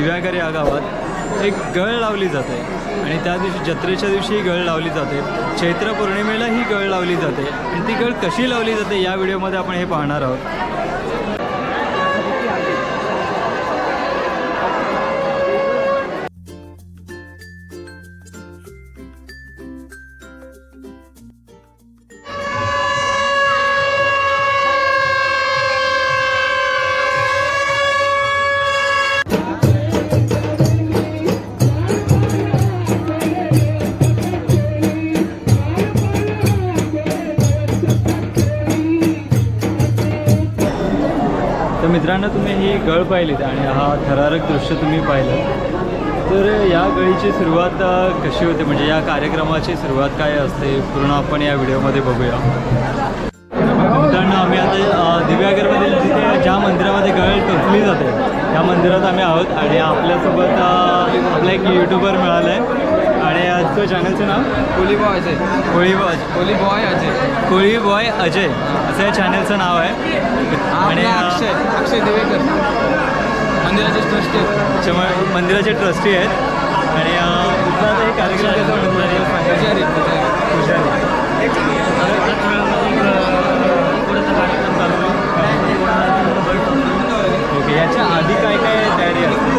दिव्याकर या गावात एक गळ लावली जाते. आणि त्या दिवशी जत्रेच्या दिवशी ही गळ लावली जाते. चैत्र पौर्णिमेला ही गळ लावली जाते. आणि ती गळ कशी लावली जाते या व्हिडिओमध्ये आपण हे पाहणार आहोत. मित्रांनो तुम्ही ही गळ पाहिलीत आणि हा थरारक दृश्य तुम्ही पाहिलं. तर या गळीची सुरुवात कशी होते? म्हणजे या कार्यक्रमाची सुरुवात काय असते? पूर्ण आपण या व्हिडिओमध्ये बघूया. मित्रांनो आम्ही आता दिव्यागरमधील जिथे ज्या मंदिरामध्ये गळ टोचली जाते त्या मंदिरात आम्ही आहोत आणि आपल्यासोबत आपला एक यूट्यूबर मिळाला आहे आणि तुझं चॅनलचं नाव? Koli boy Ajay. Koli Koli boy Ajay. Koli boy Ajay. असं या चॅनलचं नाव आहे. आणि अक्षय. अक्षय दिवेकर. मंदिराचे ट्रस्टी आहेत मंदिराचे ट्रस्टी आहेत. आणि हे कार्यक्रम पुजारी. ओके याच्या आधी काय काय तयारी असते?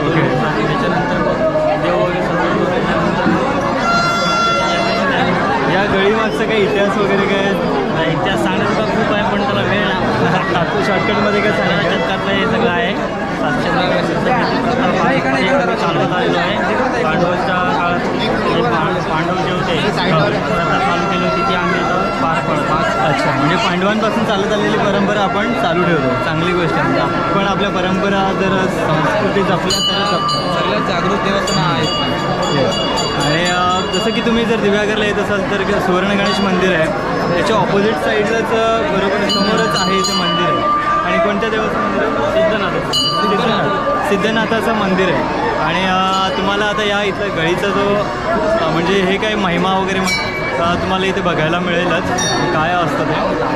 ओके या गळीमागचा काही इतिहास वगैरे काय इतिहास सांगण्याचा खूप आहे पण त्याला वेळ लागतो. टाकू शॉर्टकटमध्ये काय सांगायचं? शतकातलं हे सगळं आहे. सातशे चालवत आलेलो आहे पांडवांच्या काळात जे पां- पांडव जे होते प्रथा चालू केली होती ती आम्ही इथं पार पडतो अच्छा म्हणजे पांडवांपासून चालत आलेली परंपरा आपण चालू ठेवतो. चांगली गोष्ट आहे. म्हणजे पण आपल्या परंपरा जर संस्कृती जपल्या जपतात सगळ्यात जागृत देवस्थान आहेत. Yes. आणि जसं की तुम्ही जर दिव्यागरला येत असाल तर सुवर्ण गणेश मंदिर आहे. त्याच्या ऑपोजिट साईडलाच बरोबर समोरच आहे ते मंदिर आहे. आणि कोणत्या देवाचं मंदिर आहे? सिद्धनाथ. सिद्धनाथ सिद्धनाथाचं मंदिर आहे. आणि तुम्हाला आता या इथं गळीचा जो म्हणजे हे काही महिमा वगैरे म्हण- तुम्हाला इथे बघायला मिळेलच. काय असतं ते?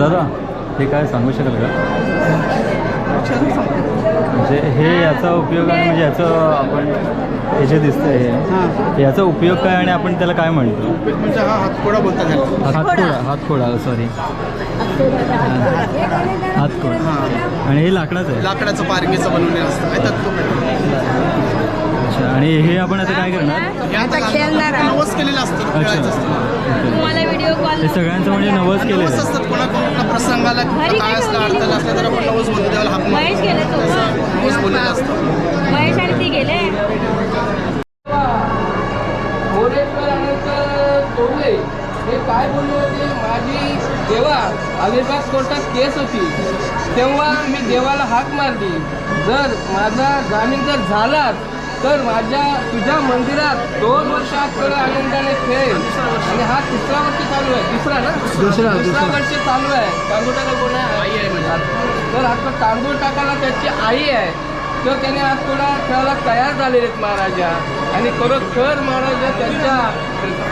दादा हे काय सांगू शकाल का? म्हणजे हे याचा उपयोग आहे म्हणजे याचं आपण हे जे दिसतंय हे याचा उपयोग काय आणि आपण त्याला काय म्हणतो? म्हणजे हा हातकोडा बोलतात ह्याला. हातखोडा हातखोडा सॉरी हातखोडा आणि हे लाकडाचं आहे? लाकडाचं पारंगीचं बनवलेलं असतं. अच्छा आणि हे आपण आता काय करणार? हे. नवस केलेलं असतं अच्छा. खेळायचं असतं. तुम्हाला व्हिडिओ कॉल हे सगळ्यांचं म्हणजे नवस केलेलं नवस आहे असतात कोणा कोणत्या प्रसंगाला घरी काय असलं अडथळा असलं तर आपण नवस बोलतो देवाला हाक महेश मारतो. गेले तो नवस बोललेलं असतं. ती गेले. मोरेश्वर अनंत चोरले हे काय बोलले होते? माझी देवा अलिबाग कोर्टात केस होती. तेव्हा मी देवाला हाक मारली. जर माझा जामीन जर झालाच तर माझ्या तुझ्या मंदिरात दोन वर्षात तर आनंदाने खेळ. आणि हा तिसरा वर्ष चालू आहे. तिसरा ना? दुसरा, दुसरा. वर्ष चालू आहे. तांदूळ टाकायला कोण आहे? तर आता तांदूळ टाकायला त्याची आई आहे. तर त्याने आज थोडा खेळायला तयार झालेले आहेत महाराजा. आणि खरोखर महाराजा त्यांच्या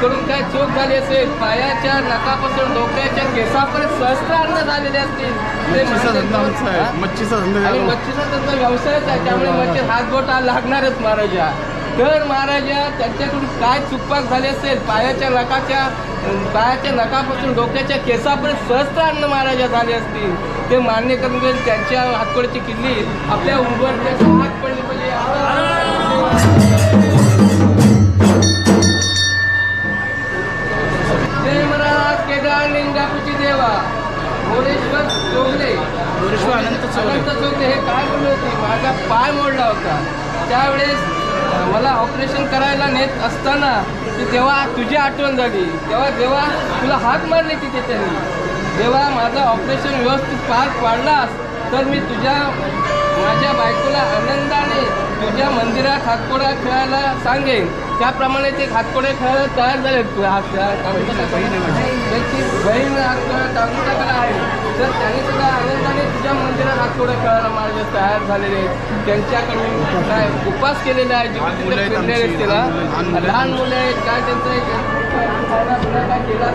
कडून काय चूक झाली असेल? पायाच्या नकापासून डोक्याच्या केसापर्यंत सहस्त्रार्थ झालेले असतील. ते मच्छीचा धंदा? मच्छीचा धंदा. मच्छीचा त्यांचा व्यवसायच आहे त्यामुळे मच्छी हात बोटा लागणारच महाराजा तर महाराजा त्यांच्याकडून काय चुकपाक झाली असेल? पायाच्या नकाच्या पायाच्या नकापासून डोक्याच्या केसापर्यंत सहस्त्र अन्न महाराजा झाले असतील. ते मान्य करून घेऊन त्यांच्या हातकोडची किल्ली आपल्या उंबरच्या हात पडली जय केदार लिंगापूची देवा मोरेश्वर चोगले. मोरेश्वर अनंत चोगले. अनंत चोगले. हे काय बोलले होते? माझा पाय मोडला होता. त्यावेळेस मला ऑपरेशन करायला नेत असताना की तेव्हा तुझी आठवण झाली तेव्हा जेव्हा तुला हात मारले तिथे त्यांनी जेव्हा माझं ऑपरेशन व्यवस्थित पार पाडलास तर मी तुझ्या माझ्या बायकोला आनंदाने तुझ्या मंदिरात हातकोडा खेळायला सांगेन. त्याप्रमाणे ते हातकोडे खेळायला तयार झाले हा त्याची बहीण हातकोडा टाकून टाकला आहे. तर त्यांनी सुद्धा आनंदाने तुझ्या मंदिरात हातकोडे खेळायला माझे तयार झालेले आहेत. त्यांच्याकडून काय उपास केलेला आहे? जे तिला लहान मुलं. आहेत. काय त्यांचं काय केला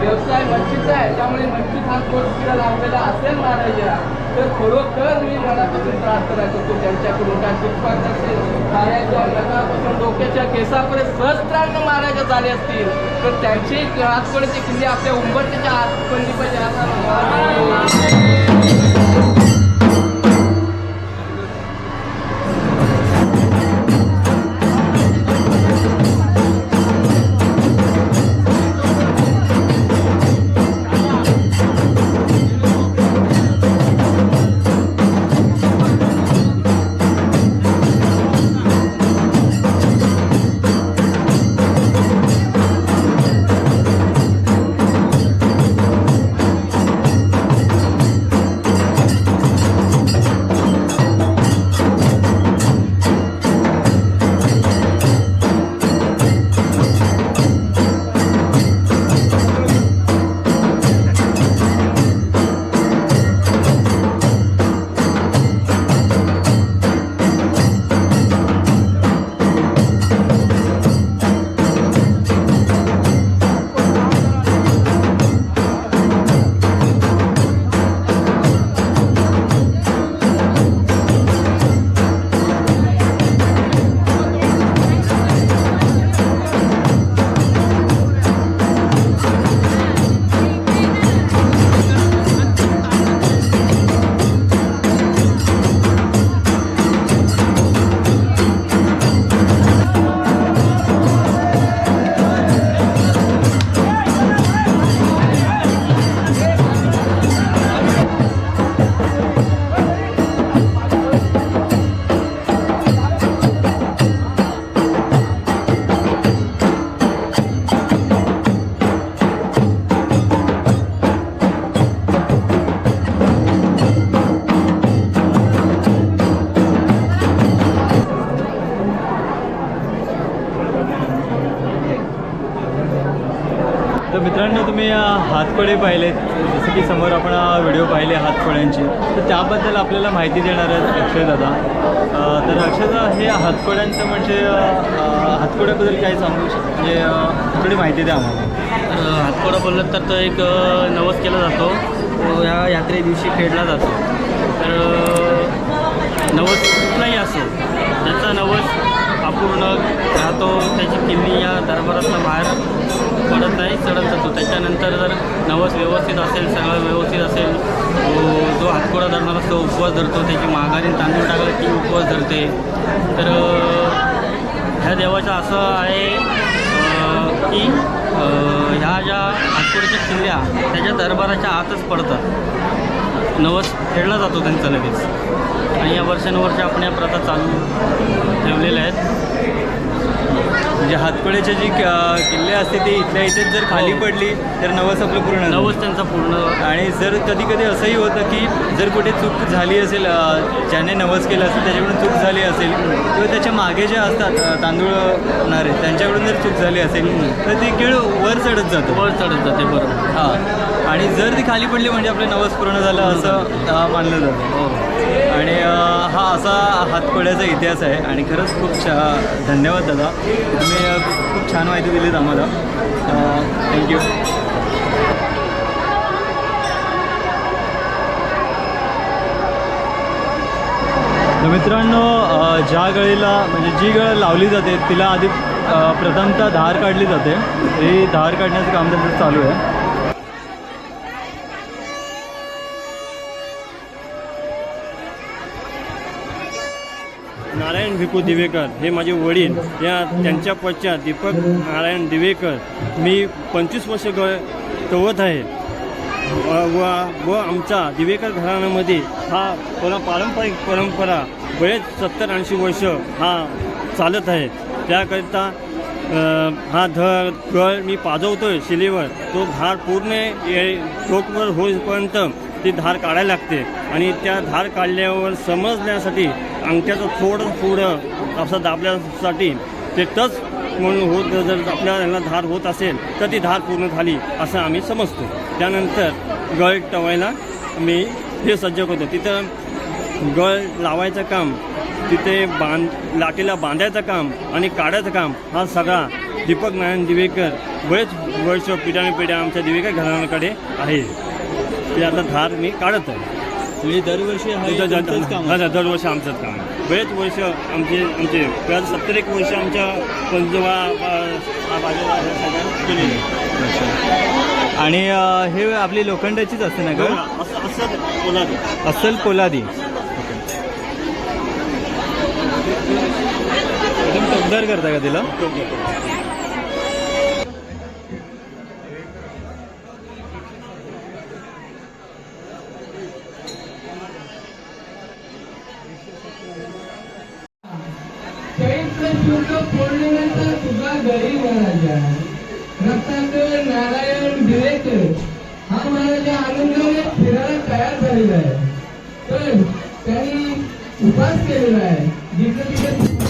व्यवसाय मच्छीचा आहे. त्यामुळे मच्छी ट्रान्सपोर्ट तिला लावलेला असेल महाराजा तर खरोखर मी मनापासून प्रार्थना करतो त्यांच्याकडून काय चुकपात असेल पायाच्या नखापासून डोक्याच्या केसापर्यंत सहस्त्रांग मारायच्या झाले असतील तर त्यांचे हातकोड्याचे किल्ले आपल्या उंबरच्या आतपंडी पाहिजे मित्रांनो तुम्ही हातपडे पाहिलेत. जसं की समोर आपण व्हिडिओ पाहिले हातपड्यांचे तर त्याबद्दल आपल्याला माहिती देणार आहेत अक्षय दादा. तर अक्षयदा हे हातपड्यांचं म्हणजे हातपड्याबद्दल काय सांगू म्हणजे थोडी माहिती द्या आम्हाला. हातकोडा बोललं तर तो एक नवस केला जातो. तो या यात्रे दिवशी खेळला जातो. तर नवस कुठलाही असो ज्याचा नवस अपूर्ण राहतो त्याची किल्ली या दरबारातला बाहेर पडत नाही चढत जातो. त्याच्यानंतर जर नवस व्यवस्थित असेल सगळं व्यवस्थित असेल तो जो हातकोडा धरणार असतो उपवास धरतो त्याची माघारी तांदूळ टाकलं ती उपवास धरते. तर ह्या देवाचं असं आहे की ह्या ज्या हातकोड्याच्या किल्ल्या त्याच्या दरबाराच्या आतच पडतात. नवस खेळला जातो त्यांचा लगेच. आणि या वर्षानुवर्ष आपण या प्रथा चालू ठेवलेल्या आहेत. म्हणजे हातकड्याच्या जी किल्ले असते ते इथल्या इथेच जर खाली पडली तर नवस आपलं पूर्ण. नवस त्यांचा पूर्ण. आणि जर कधी कधी असंही होतं की जर कुठे चूक झाली असेल ज्याने नवस केलं असेल त्याच्याकडून चूक झाली असेल किंवा त्याच्यामागे जे असतात अ, तांदूळणारे त्यांच्याकडून जर चूक झाली असेल तर ती केळ वर चढत जातो. वर चढत जाते बरोबर. हां. आणि जर ती खाली पडली म्हणजे आपलं नवस पूर्ण झालं असं मानलं जातं. हो. आणि हा असा हातकोड्याचा इतिहास आहे. आणि खरंच खूप छा धन्यवाद दादा. तुम्ही खूप छान माहिती दिलीत आम्हाला. थँक्यू तर मित्रांनो ज्या गळीला म्हणजे जी गळ लावली जाते तिला आधी प्रथमतः धार काढली जाते. ही धार काढण्याचं काम त्यांचं चालू आहे. नारायण भिकू दिवेकर हे माझे वडील. या त्यांच्या पश्चात दीपक नारायण दिवेकर. मी पंचवीस वर्ष ग तवत आहे. व व- व आमचा दिवेकर घराण्यामध्ये हा परा पारंपरिक परंपरा बरेच सत्तर ऐंशी वर्ष हा चालत आहे. त्याकरिता हा धर गळ मी पाजवतोय शिलेवर. तो धार पूर्ण ये- टोकवर होईपर्यंत ती धार काढायला लागते. आणि त्या धार काढल्यावर समजण्यासाठी अंगठ्याचं थोडं पुढं असं दाबल्यासाठी ते टच म्हणून होत जर आपल्या धार होत असेल तर ती धार पूर्ण झाली असं आम्ही समजतो. त्यानंतर गळ टवायला मी हे सज्ज करतो. तिथं गळ लावायचं काम तिथे बांध लाटेला बांधायचं काम आणि काढायचं काम हा सगळा दीपक नारायण दिवेकर बरेच वर्ष पिढ्याने पिढ्या आमच्या दिवेकर घराण्याकडे आहे. ते आता धार मी काढत आहे म्हणजे दरवर्षी हा एक तुमचंच काम हा, दरवर्षी आमचंच काम आहे. बरेच वर्ष आमचे आमचे प्लस सत्तर एक वर्ष आमच्या पंजोबा हा बाजूला ह्या सगळ्या केलेलं आहे. आणि अं, हे आपली लोखंडाचीच असते ना गळ असं असं बोला ते. अस्सल पोलादी एकदम टकदार करता का तिला? हा आनंदाने फिरायला तयार झालेला आहे. तर त्यांनी उपास केलेला आहे. जिथे तिथे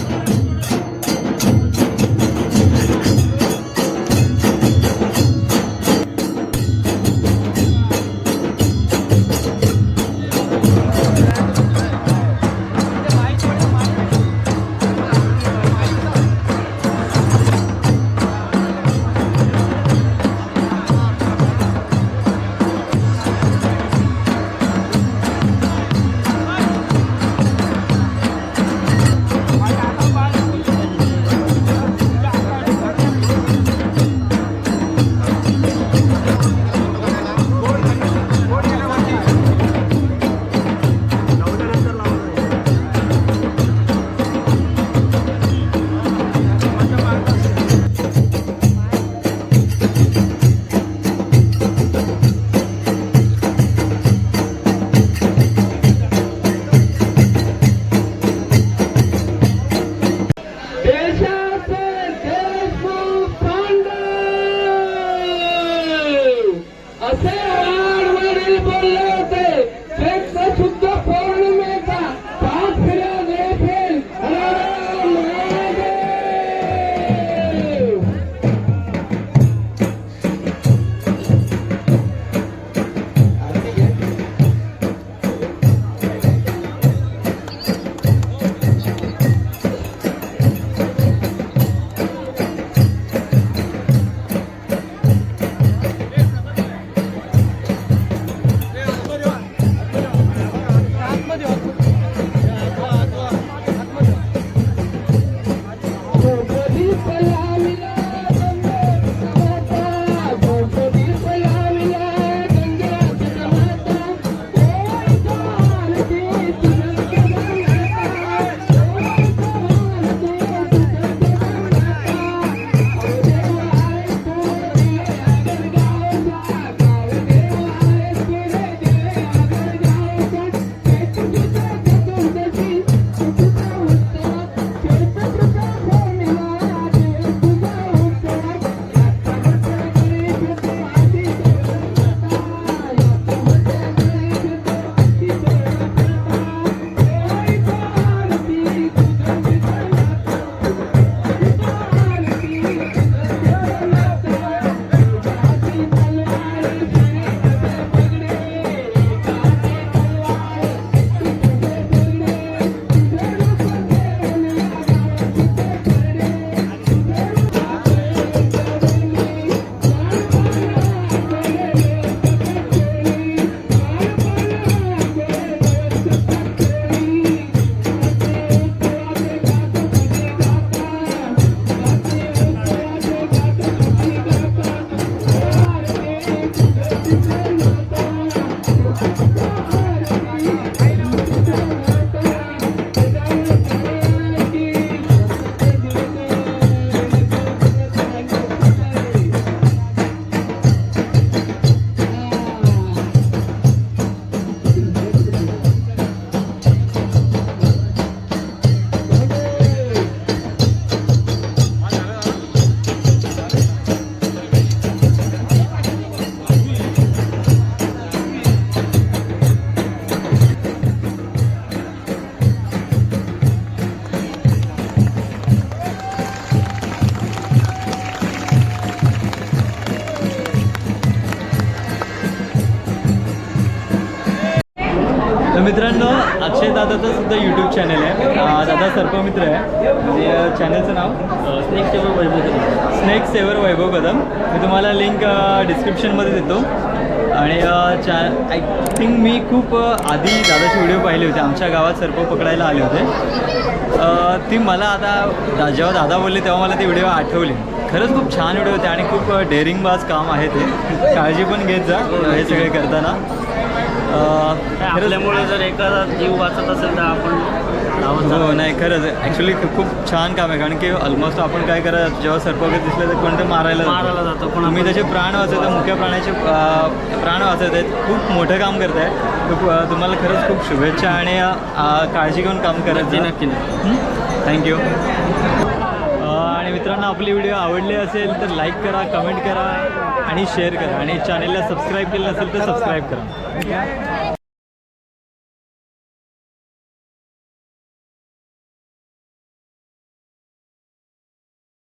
चॅनल आहे. दादा सर्पमित्र आहे. अं, चॅनलचं नाव? Snake saver Vaibhav snake saver Vaibhav Kadam. मी तुम्हाला लिंक डिस्क्रिप्शनमध्ये देतो. आणि चा आय थिंक मी खूप आधी दादाचे व्हिडिओ पाहिले होते. आमच्या गावात सर्प पकडायला आले होते. ती मला आता जेव्हा दादा बोलले तेव्हा मला ती व्हिडिओ आठवली. खरंच खूप छान व्हिडिओ होते आणि खूप डेअरिंगबाज काम आहे ते. काळजी पण घेत जा हे सगळे करताना. आपल्यामुळे जर एखादा जीव वाचत असेल तर आपण हो नाही खरंच. ॲक्च्युली खूप छान काम आहे. कारण की ऑलमोस्ट आपण काय करा जेव्हा सर्प वगैरे दिसले तर कोणते मारायला. मारायला जातो, पण. आपण- त्याचे प्राण वाचवता मुख्य प्राण्याचे प्राण वाचवत आहेत खूप मोठं काम करताय. खूप अं, तुम्हाला खरंच खूप शुभेच्छा आणि काळजी घेऊन काम करत नक्की नक्की नक्की. थँक्यू आणि मित्रांनो आपली व्हिडिओ आवडली असेल तर लाईक करा कमेंट करा आणि शेअर करा. आणि चॅनेलला सबस्क्राईब केलं नसेल तर सबस्क्राईब करा.